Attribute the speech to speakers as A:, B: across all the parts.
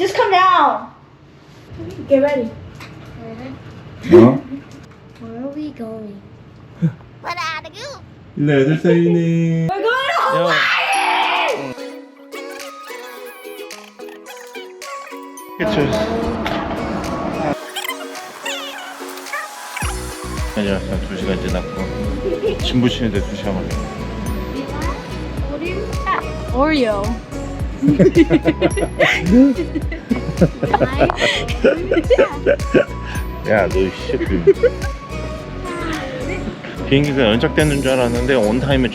A: Just come down. Get ready.
B: 어?
C: Where are we going?
B: 일로 애들 사이네.
A: We're going to Hawaii.
B: 그쵸. 아니야, 한 2시간 지났고. 짐 붙이는데 2시간 걸려.
C: Oreo.
B: 야, 너 씨. 그... 비행기가 연착되는 줄 알았는데 온타임에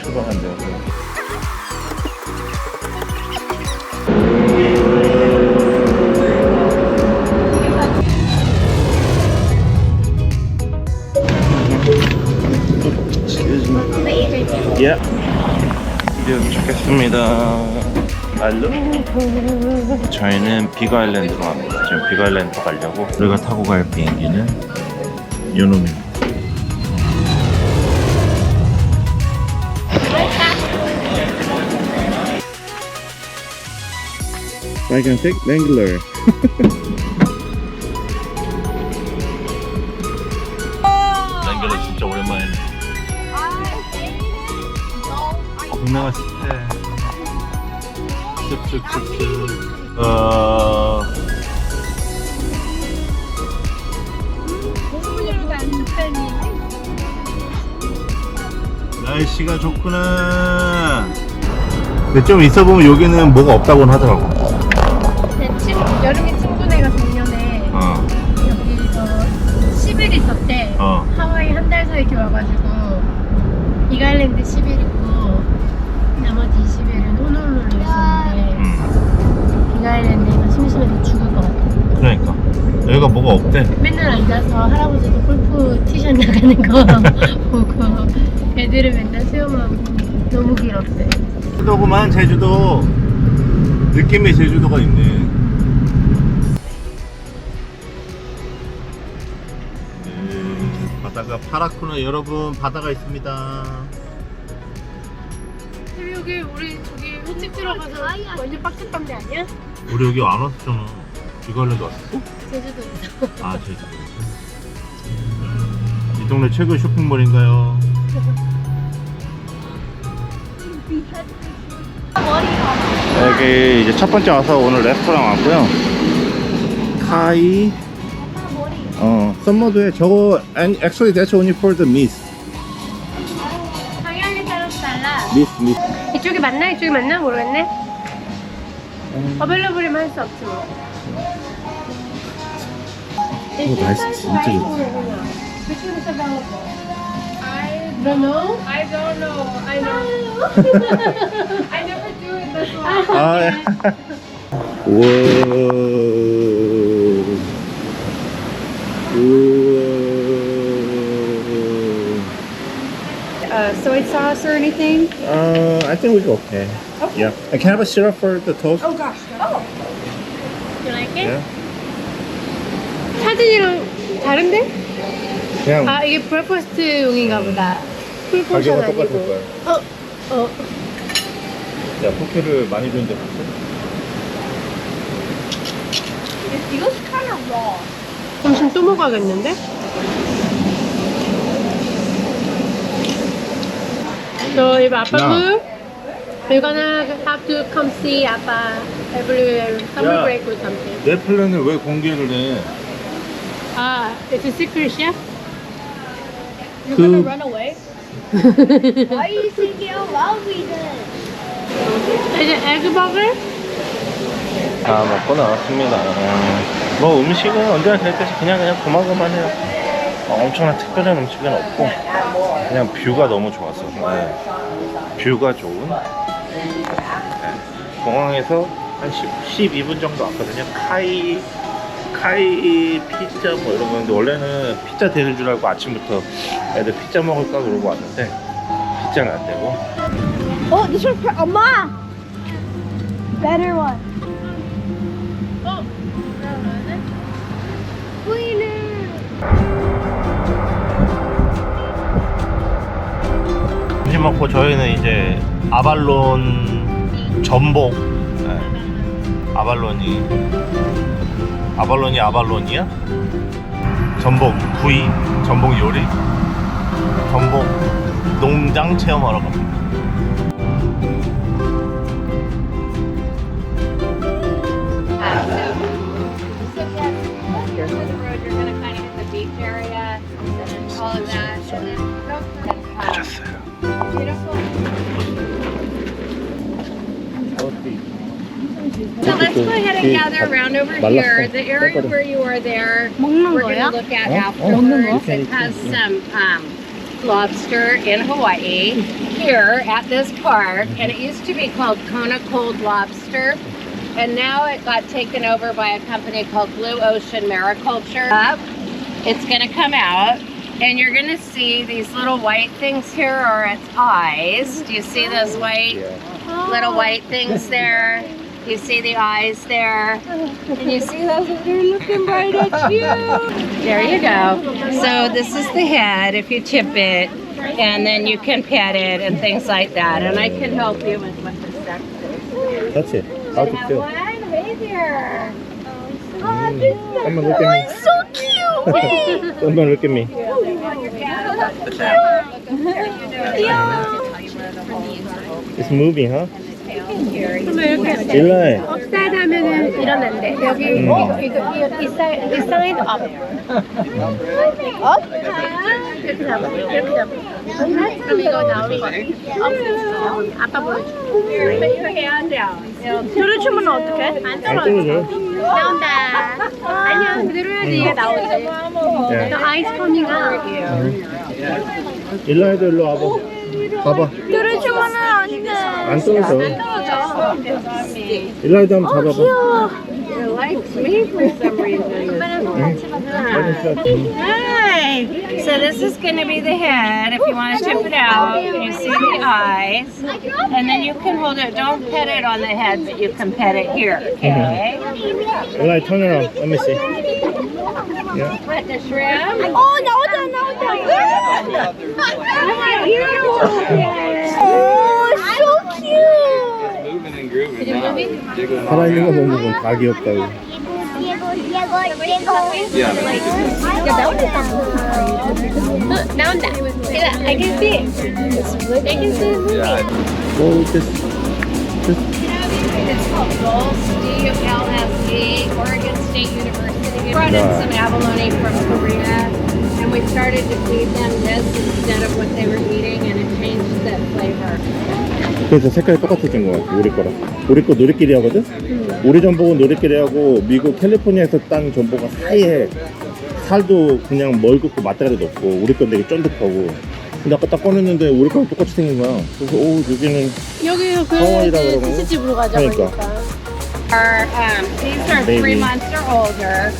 B: me. 예. 드디어 도착했습니다. 알로. 저희는 비가 아일랜드로 갑니다. 지금 비가 아일랜드 가려고 우리가 타고 갈 비행기는 요놈입니다. 빨간색 랭글러. 랭글러 진짜 오랜만이네. 겁나 맛있대. 쑥쑥쑥쑥. 어. 날씨가 좋구나. 근데 좀 있어 보면 여기는 뭐가 없다고는 하더라고.
C: 내 친구, 여름이 친구네가 작년에
B: 어,
C: 여기서 10일 있었대.
B: 어.
C: 하와이 한달 사이 이렇게 와가지고 이가일랜드 10일
B: 여기가 뭐가 없대.
C: 맨날 앉아서 할아버지도 골프 티셔츠 나가는 거 보고 애들은 맨날 수영하고 너무 길었대.
B: 제주도구만, 제주도. 느낌의 제주도가 있네. 네, 바다가 파랗구나. 여러분, 바다가 있습니다.
C: 여기 우리 저기 횟집 들어가서 완전 빡빡한데 아니야?
B: 우리 여기 안 왔었잖아. 이걸로도 왔었어?
C: 제주도에서.
B: 아, 제주도. 이 동네 최고의 쇼핑몰인가요? 여기 이제 첫 번째 와서 오늘 레스토랑 왔고요. 카이. 어, 썸머드에 저거 and actually that's only for the miss.
C: 방향에 따라서 달라.
B: miss miss.
C: 이쪽이 맞나? 이쪽이 맞나? 모르겠네. 어벨러블이면 할 수 없지 뭐.
B: If guys, it's really. Which one is available?
C: I don't know. I don't know. I know. I never do it.
B: this way. Oh, yeah. Whoa. Whoa.
C: Uh, soy sauce or anything?
B: Uh, I think we're okay. okay. Yeah. I can have a syrup for the toast.
A: Oh gosh. Oh.
C: You like it?
B: Yeah.
C: 사진이랑 다른데?
B: 그냥
C: 아 이게 브레퍼스트 용인가 보다. 풀 포션
B: 가격은 똑같을
C: 아니고.
B: 거야.
C: 어, 어.
B: 야, 포켓을 많이 주는데 봤어?
A: It feels kind of raw.
C: 점심 또 먹어야겠는데? So if Appa
B: Yeah.
C: move, you're gonna have to come see Appa every summer break or something.
B: 내 플랜을 왜 공개를 해?
C: Ah, it's a secret chef.
A: You're
B: Who-
A: gonna run away? Why are you thinking out loudly then?
C: Is it egg burger?
B: 다 먹고 나왔습니다. 뭐 음식은 언제나 그랬듯이 그냥 그냥 고만고만해요. 어, 엄청난 특별한 음식은 없고 그냥 뷰가 너무 좋았어. 네. 뷰가 좋은. 네. 공항에서 한 10, 12분 정도 왔거든요. 카이 카이 피자 뭐 이런 거 근데 원래는 피자 되는 줄 알고 아침부터 애들 피자 먹을까 그러고 왔는데 피자는 안 되고
A: Oh, this one. 엄마. Better one.
C: 어?
B: 점심 먹고 저희는 이제 아발론 전복 네. 아발론이 아발론이 아발론이야? 전복 구이, 전복 요리, 전복 농장 체험하러 갑니다.
A: go ahead and gather around over here. The area where you are there, we're
C: going
A: to look at afterwards. It has some um, lobster in Hawaii here at this park, and it used to be called Kona Cold Lobster. And now it got taken over by a company called Blue Ocean Mariculture. Up, it's gonna come out, and you're gonna see these little white things here are its eyes. Do you see those white, little white things there? You see the eyes there? And you see those they're looking right at you. There you go. So this is the head if you tip it, and then you can pet it and things like that. And I can help you with what the sex is.
B: That's it. How to
A: Have
B: feel?
A: one. Hey there.
B: Come on, look at me.
A: So cute.
B: Come on, look at me. It's moving, huh? Eli.
C: 업사이드 하면은 이러는데 여기
B: 음.
C: 이거 이거 이거 이 사이드 이 사이드 업. 업? 이렇게 잡아. 이렇게 잡아. 그럼 이거 나오는 거. 업. 아빠 보여줘.
A: Put your hand down.
C: 들어주면 어떡해?
B: 안안
C: 떨어져. 나온다. 아니야 그대로 해야지 얘가 나오지.
B: 네.
C: 너 아이스 커밍아.
B: 일라이도 일로 와봐. 봐봐.
C: 들어주면 안 돼.
B: 안 떨어져.
C: 떨어져.
B: 일라이도 한번 잡아봐.
C: 귀여워.
A: It likes me for some reason. Hi. So this is going to be the head. If you want to tip it out, you see the eyes, and then you can hold it. Don't pet it on the head, but you can pet it here. Okay.
B: 일라이 turn around. Let me see. Yeah.
A: Put the shrimp.
C: 어 나오다 나오다. so
D: groove and now Yeah,
C: that now I can see it. I can see it
B: moving. Yeah.
A: It's called Oregon State University. Brought in some abalone from Korea. And we started to feed them this instead of what they were eating, and it changed the flavor.
B: 그래서 색깔이 똑같아진 것 같아, 우리 거랑. 우리 거 노리끼리 하거든? 우리 전복은 노리끼리 하고, 미국 캘리포니아에서 딴 전복은 사이에 살도 그냥 멀겋고 맛대가리 높고, 우리 건 되게 쫀득하고. 근데 아까 딱 꺼냈는데 우리 거랑 똑같이 생긴 거야. 그래서, 오, 여기는
C: 여기 그
B: 하와이라
C: 이제
B: 그러고.
C: 스시집으로 가자
B: 그러니까.
C: 그러니까.
A: Are, um, these are
B: Baby.
A: three months or older,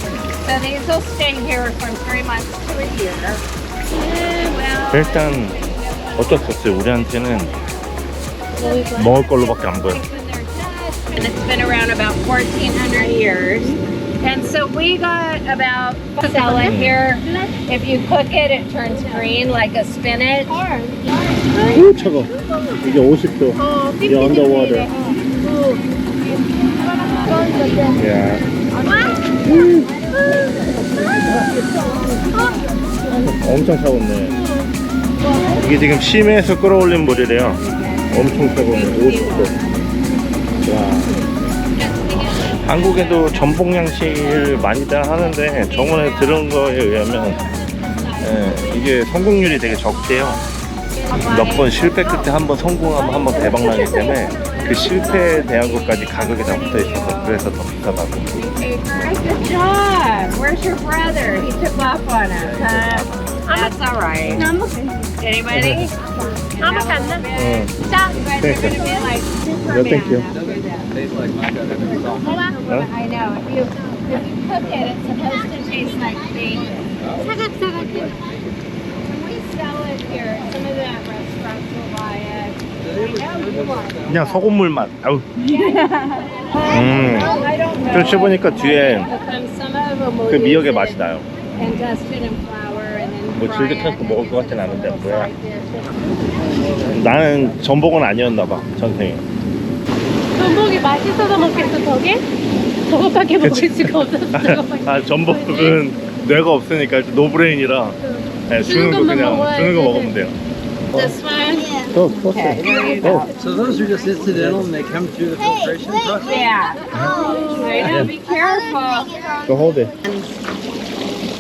A: so these will stay here from three months to a year. Eh, well,
B: 일단 어쩔 수 없어요. 우리한테는 먹을 걸로밖에 안 보여.
A: and it's been around about 1400 years. And so we got about sell it here. If you cook it, it turns green like a spinach.
B: 오, 차가. 이게 50도.
C: 어,
B: 이게 언더워터. 야. 엄청 차갑네. 이게 지금 심해에서 끌어올린 물이래요. 엄청 차가워. 50도. 와. 한국에도 전복 양식을 많이들 하는데 저번에 들은 거에 의하면 예, 이게 성공률이 되게 적대요. 몇 번 실패 끝에 한 번 성공하면 한 번 대박 나기 때문에 그 실패에 대한 것까지 가격이 다 붙어 있어서 그래서 더 비싸다고.
A: Good job. Where's your brother? He took off on us. Huh? That's all right. Anybody?
C: 아무것도 안 나.
B: 응.
C: 자,
A: You guys are gonna be like
B: No,
A: Superman
B: thank you.
A: after this.
D: Tastes like my goddamn salt.
A: I know. If you if you cook it, it's supposed to taste like bacon.
C: 사각사각.
A: When we sell it here, some of the restaurants will buy it.
B: 그냥 소금물 맛. 아우. 음. 또 씹으니까 뒤에 그 미역의 맛이 나요. 뭐
A: it.
B: 먹을 것 같진 않은데 뭐야. 나는 전복은 아니었나 봐 전생에.
C: 전복이 맛있어서 먹겠어 저게? 저것밖에 먹을. 수가 저것밖에
B: 아 전복은 뇌가 없으니까 노브레인이라 네, 주는 거
C: 것만
B: 그냥
C: 먹어야
B: 주는 거
C: 돼.
B: 먹으면 돼요.
A: this one?
B: Yeah. Oh, go, go okay, there you go.
D: So those are just incidental and they come through the filtration hey, process?
A: Yeah. Oh. Right now, be careful.
B: Go hold it.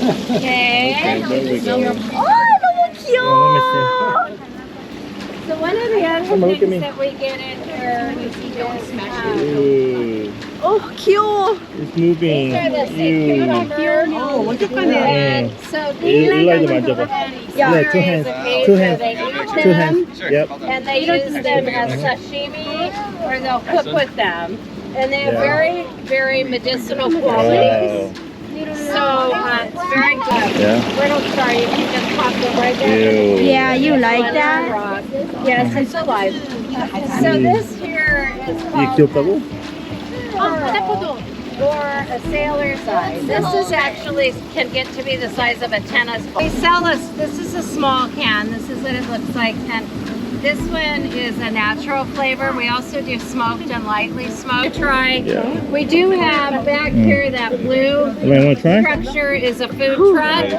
A: Okay.
C: okay oh, cute.
A: So one of the other things that we get in here is
B: Ooh,
C: 어 귀여워
B: it's moving.
A: these are the
B: Ew.
A: cucumbers.
C: 어 어떡하네
A: And so
B: 일-
A: these
B: 일라이도 만져봐.
A: Yeah,
B: Yeah, two hands. Two hands. Two hands. Yep.
A: And they use them as sashimi or they'll cook with them. And they have
B: Yeah.
A: very, very medicinal qualities.
B: Wow.
A: So uh, it's very good.
B: Yeah.
A: Brittle sorry, you can just pop them right there.
B: Ew.
C: Yeah you like that?
A: Yes, it's alive. So this here is
B: 이게
A: called
B: 귀엽다고?
A: or, or a sailor size. This is actually can get to be the size of a tennis ball. We sell this. This is a small can. This is what it looks like. And this one is a natural flavor. We also do smoked and lightly smoked. Try.
B: Yeah.
A: We do have back here that blue
B: You want to try?
A: structure is a food truck.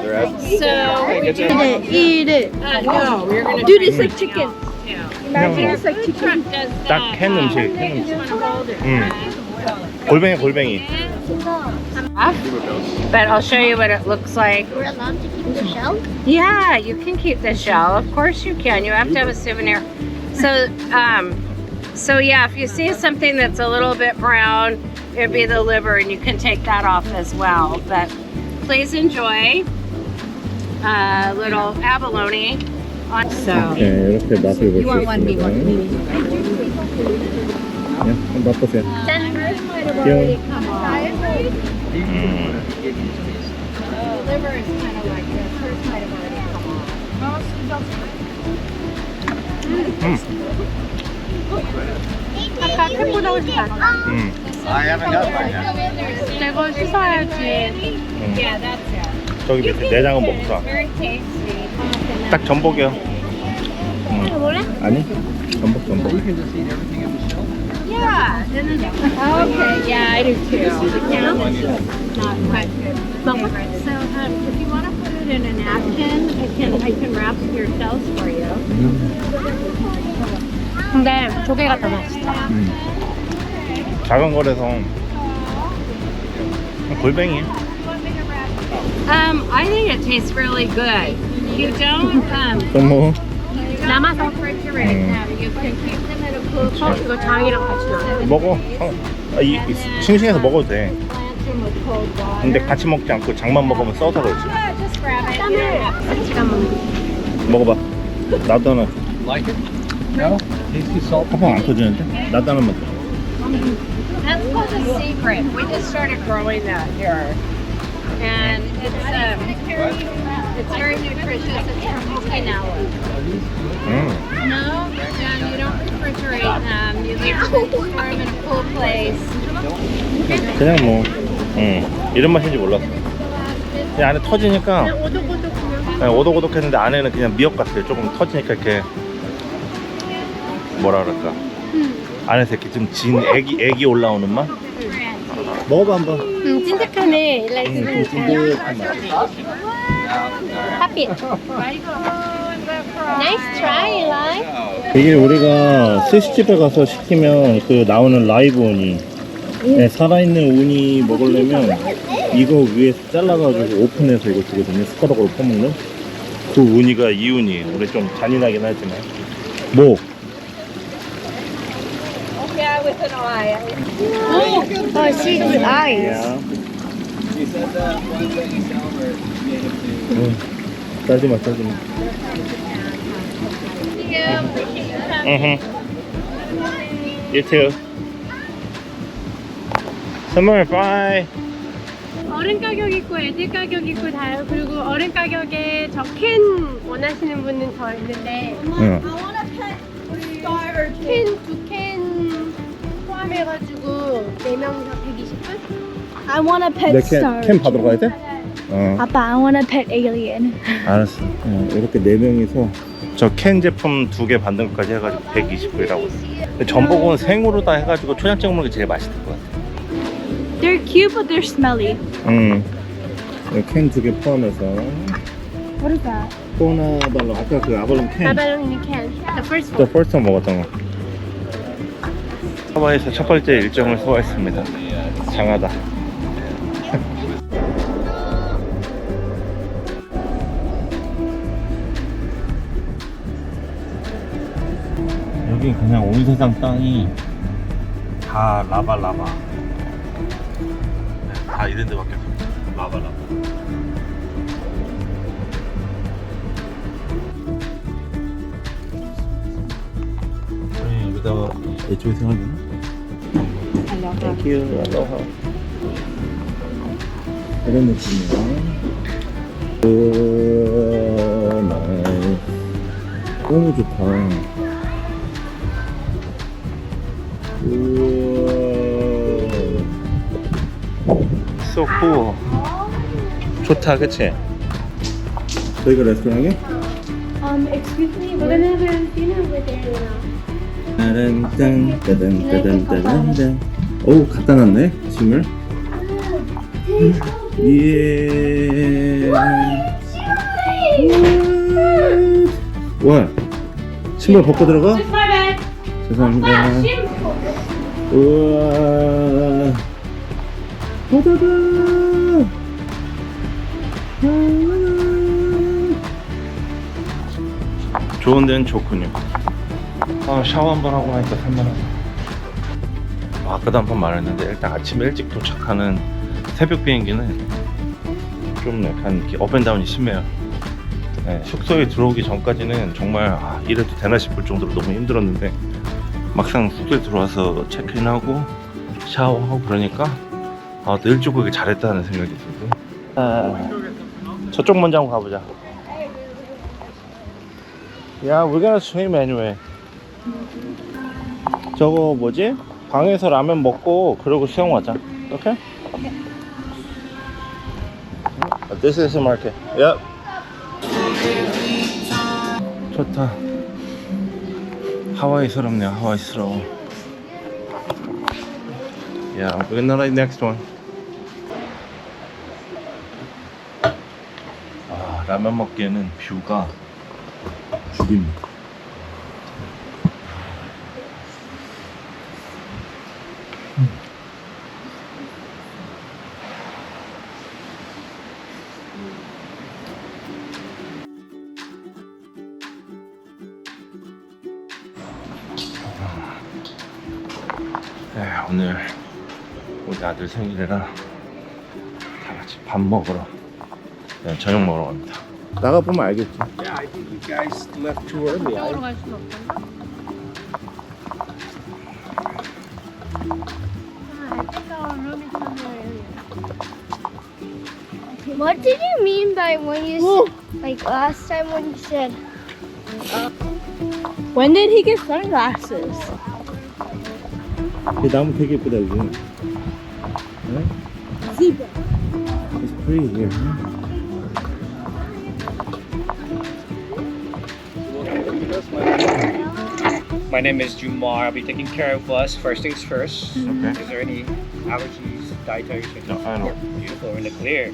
A: So we do.
C: eat it eat it
A: Uh, no, we're gonna.
C: Dude,
A: try
C: it's like
A: something
C: chicken.
A: else, too.
C: Imagine it's like
A: Food
C: chicken
A: truck does
B: 딱 골뱅이 골뱅이.
A: But I'll show you what it looks like.
C: We're allowed to keep the shell?
A: Yeah, you can keep the shell. Of course you can. You have to have a souvenir. So, um, so yeah, if you see something that's a little bit brown, it'd be the liver, and you can take that off as well. But please enjoy a little abalone. On, so,
B: 네, 이렇게 맛을 볼 수
C: want one, me
B: 있습니다.
C: one, me
B: 네, 한번 맛보세요. 귀여워. 음.
A: the liver is kind of like this. First might have already come off.
C: 아까 캔보다 훨씬 낫다
B: 음.
D: I haven't got mine yet.
C: 내가 씻어야지
B: 음.
A: Yeah, that's it.
B: 저기 밑에 내장은 먹자.
A: Very tasty.
B: 딱 전복이요. 음.
C: 뭐래?
B: 아니? 전복 전복.
D: You can just eat everything in the shell.
A: Yeah. Okay. Yeah, I do too. Yeah, not quite good. So, um, if you want to put it in a napkin, I can I can wrap your shells for you.
C: 근데 조개가 더 맛있다
B: 음. 작은 거라서 골뱅이.
A: Um, I think it tastes really good. You don't um
B: 너무
C: 남아서 어 이거 장이랑 같이 나와
B: 먹어. 어. 아, 이, 이 싱싱해서 먹어도 돼. 근데 같이 먹지 않고 장만 먹으면 써서 그렇지.
A: Yeah, just grab it. Yeah.
C: 같이 가면
B: 먹어봐. 나도 하나.
D: Like it? No? Tasty salt?
B: 팡팡 안 터지는데? 나도 하나만 줘.
A: That's called a secret. We just started growing that here. And it's um, it's very nutritious. It's from Okinawa.
B: 음.
A: No, no, you don't refrigerate them. You leave them in a cool place.
B: 그냥 뭐, 음. 이런 맛인지 몰랐어. 그냥 안에 터지니까
C: 오독오독 그냥
B: 그냥 오독오독했는데 안에는 그냥 미역 같아요. 조금 터지니까 이렇게 뭐라 그럴까. 안에서 이렇게 좀진 애기 애기 올라오는 맛. 먹어봐 한번.
C: 음 찐득하네 일라이
B: 음, 좀 찐득
C: 하피 나이스 트라이 일라이
B: 이게 우리가 스시집에 가서 시키면 그 나오는 라이브 우니. 네, 살아있는 우니 먹으려면 이거 위에서 잘라가지고 오픈해서 이거 주거든요 숟가락으로 퍼먹는? 그 우니가 이 우니. 우리 좀 잔인하긴 하지만. 뭐?
A: Yeah, with an eye.
C: 어 see with eyes.
D: She said that. ones that you
B: 응. 짜지 마 짜지마
A: Yeah, appreciate your time.
B: 응 You too 선물 바이
C: 어른 가격 있고 애들 가격 있고 다요 그리고 어른 가격에 저캔 원하시는 분은 더 있는데
B: 응.
C: 캔두캔 포함해가지고 4명이서 120분?
E: I want a pet
B: 내
E: star.
B: 캠, 캠 받으러 가야 돼? 어
E: 아빠, I want a pet alien.
B: 알았어. 어, 이렇게 네 명이서 저 캔 제품 두 개 받는 것까지 해가지고 120불이라고. 근데 전복은 생으로 다 해가지고 초장 찍어 먹는 게 제일 맛있을 것 같아.
C: They're cute
E: but they're smelly.
B: 음. 캔두 개 포함해서
E: What is that?
B: 꼬나발로 아까 그 아발론 캔.
C: Abalone can. The first
B: 저 퍼스트 먹었던 거. 하와이에서 첫 번째 일정을 소화했습니다. 장하다. 여기 그냥 온 세상 땅이 다 라바 라바. 다 이런 데밖에 없어. 라바 라바. 네, 여기다가 애초에 생각되나? Thank you. Aloha. 이런 느낌이야. 오, 나이스. 너무 좋다. So cool. 좋다, 그치? 저희가 레스토랑에?
E: Um, excuse me,
C: We're gonna have a dinner over there now.
B: 따란딴 따단 따단 따단딴 오 갖다 놨네 짐을 예 와 신발 벗고 들어가? 죄송합니다 우와 호다다 좋은 데는 좋군요 아, 샤워 한 번 하고 나니까 3만원. 아, 아까도 한 번 말했는데, 일단 아침 일찍 도착하는 새벽 비행기는 좀 약간 업앤다운이 심해요. 네, 숙소에 들어오기 전까지는 정말 아, 이래도 되나 싶을 정도로 너무 힘들었는데, 막상 숙소에 들어와서 체크인하고 샤워하고 그러니까, 아, 늘 조금 잘했다는 생각이 들고. 아, 저쪽 먼저 한번 가보자. 야, we're gonna swim anyway. 저거 뭐지? 방에서 라면 먹고 그러고 수영 하자. 오케이? This is a market. Yep. 좋다. 하와이스럽네요. 하와이스러워. Yeah, we're gonna like next one. 아, 라면 먹기에는 뷰가 죽입니다. 아들 생일이라 다 같이 밥 먹으러 네, 저녁 먹으러 갑니다. 나가 보면 알겠지.
D: Yeah, I think you guys left too early. I,
C: 이쪽으로 갈 수는 없겠나? I think our room is somewhere earlier.
E: What did you mean by when you said, like last time when you said? When did he get sunglasses?
B: 이 나무 되게 예쁘다 여기. 네?
E: Zebra.
B: It's pretty here. huh?
D: My name is Jumar. I'll be taking care of us. First things first.
B: Okay.
D: Is there any allergies, dietary restrictions?
B: No, I don't.
D: Beautiful. We're in the clear.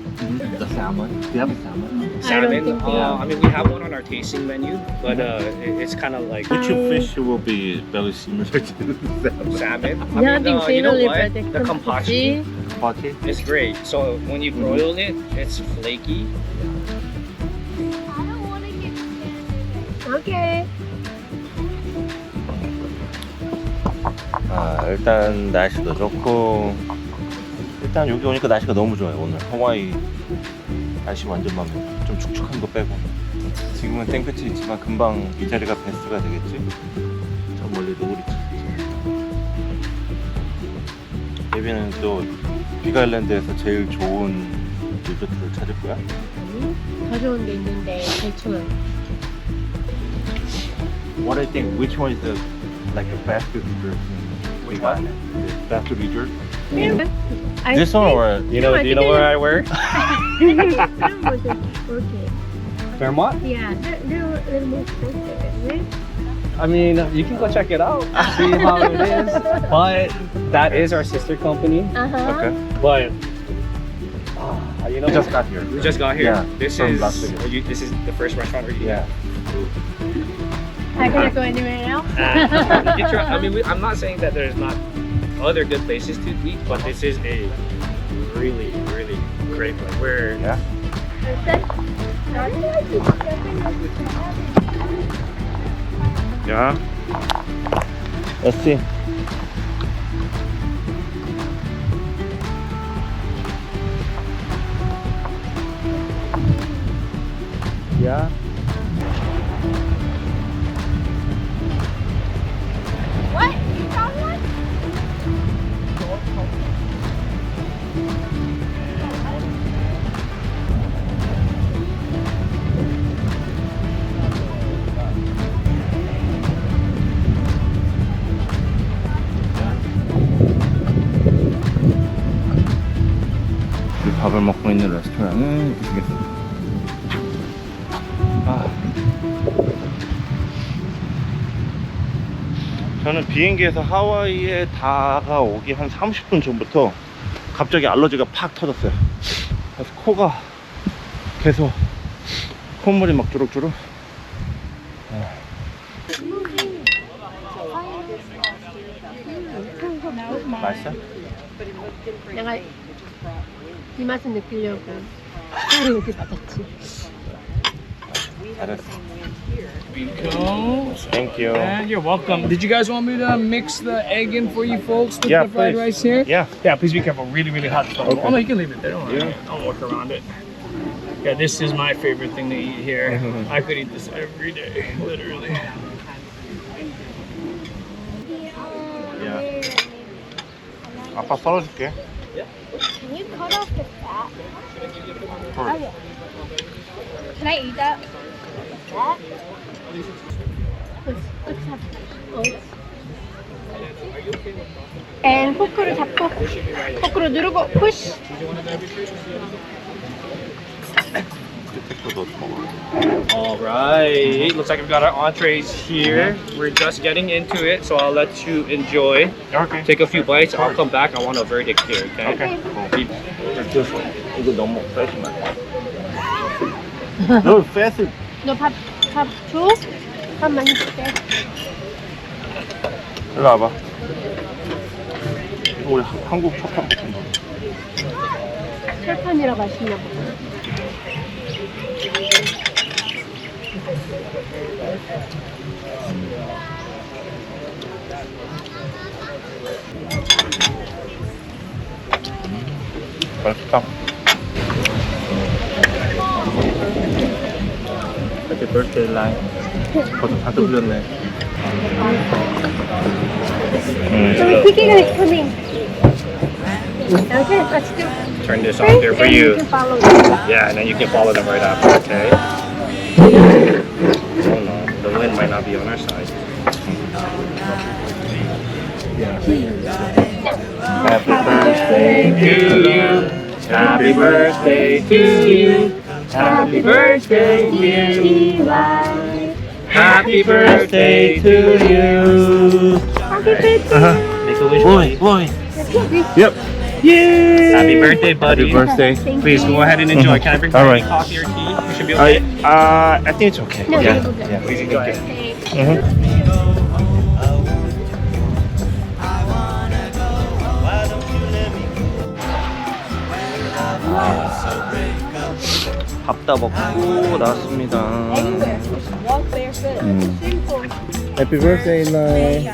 F: The salmon. Do you have a salmon?
D: Salmon.
C: think we
D: uh, I mean, we have one on our tasting menu, but uh, it- it's kind of like
B: Which fish will be very similar to salmon?
D: salmon. I
C: Yeah, I
D: mean,
C: think
D: uh, you know
C: similarly,
D: what?
C: but
D: The
C: the
D: compachi
B: Party?
D: is great. So when you broil it, it's flaky.
E: I don't want to get
C: Okay.
B: 아 일단 날씨도 좋고 일단 여기 오니까 날씨가 너무 좋아요 오늘. 하와이 날씨 완전 맘에 들어요. 좀 축축한 거 빼고. 지금은 땡볕이 있지만 금방 이 자리가 베스트가 되겠지? 저 멀리 노을이 쳐 예비는 또 비가일랜드에서 제일 좋은 리조트를 찾을 거야?
C: 더 좋은 데 있는데 대충은.
B: What I think which one is the like the best resort? We got the best resort
C: I
B: this one or
D: You know,
C: No,
D: do you know where
C: it-
D: I work?
C: okay.
D: Fairmont.
C: Yeah, they're, they're a little more expensive, isn't?
D: I mean, you can go check it out, see how it is. But that is our sister company.
C: Uh-huh.
B: Okay.
D: But uh, you know,
B: We just got here.
D: we just got here.
B: Yeah,
D: this is
B: Las Vegas.
D: are you, this is the first restaurant we're eating.
B: Yeah.
C: Are you gonna go anywhere else?
D: Uh, I mean, we, I'm not saying that there's not Oh, other good places to eat, but this is a really, really great place. We're
B: Yeah. Yeah. Let's see. Yeah. 이쪽입니다. 아. 저는 비행기에서 하와이에 다가오기 한 30분 전부터 갑자기 알러지가 팍 터졌어요. 그래서 코가 계속 콧물이 막 주룩주룩.
C: Kaya nga, limasin na I
B: ko. Pero hindi
D: pa tatsi.
B: Thank you.
D: And you're welcome. Did you guys want me to mix the egg in for you folks with
B: yeah,
D: the fried
B: please.
D: rice here?
B: Yeah.
D: Yeah, please be careful. Really, really hot.
B: Okay.
D: Oh, no, you can leave it there. Don't,
B: yeah.
D: don't work around it. Yeah, this is my favorite thing to eat here.
B: Mm-hmm.
D: I could eat this every day, literally.
B: Yeah. 아빠 썰어줄게.
E: Can you cut off the fat?
B: Sure.
E: Okay. Can I eat that? That?
C: 앤 포크를 잡고 포크로 누르고 푸 시.
B: 끝에 거 넣어서 먹어.
D: All right. Looks like we've got our entrees here. We're just getting into it, so I'll let you enjoy.
B: Okay.
D: Take a few bites. I'll come back. I want a verdict here. Okay.
B: Okay. Cool. 이거 너무 패시만. 너 패스.
C: 너밥밥 줘? 밥 많이 줄게.
B: 일로 와봐. 이거 우리 하- 한국 첫판 같은 거.
C: 철판이라 맛있나 보다.
B: 맛있다. Happy birthday, line. 벌써 다 들렸네. 음.
C: So we're picking it coming. Okay, let's do
D: Turn this on there for
C: and
D: you.
C: can follow it.
D: Yeah, and then you can follow them right after. Okay. Oh no, the wind might not be on our side.
B: Happy birthday
D: To you. Happy birthday to you. Happy birthday, dear Levi. Happy birthday to you.
B: Uh-huh.
D: Make a wish,
B: Boy, boy. Yep. Yay!
D: Happy birthday, buddy.
B: Happy birthday.
C: Thank
D: Please
C: you.
D: go ahead and enjoy. Can I bring
B: All
D: you
B: right.
D: any coffee or tea? You should be
B: I,
D: okay.
B: uh, I think it's okay.
C: No,
B: yeah.
C: no, no.
B: yeah.
D: Please enjoy.
B: Mhm. 밥다 먹고 나왔습니다. 음. Happy birthday, 나의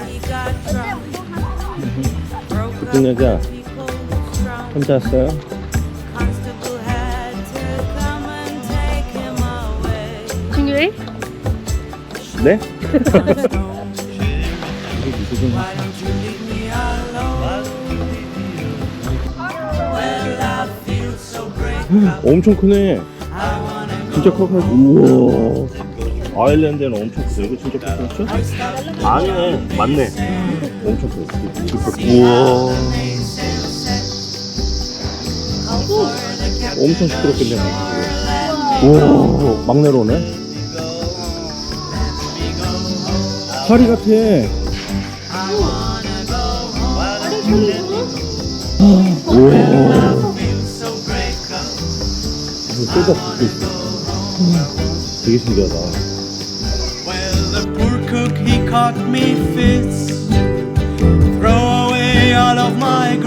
B: 예쁜 여자. 혼자 왔어요?
C: 중요해?
B: 네? 엄청 크네. 진짜 커. 우와. 아일랜드는 엄청 크다. 이거 진짜 크지? 아니네. 맞네. 엄청. 슈퍼. 우와. 엄청 시끄럽겠네. 우와. 막 내려오네. 파리 같아. 우와. 쏟아 붓고 있어. 되게 신기하다.
G: Well, the poor cook, he caught me fits. Throw away all of my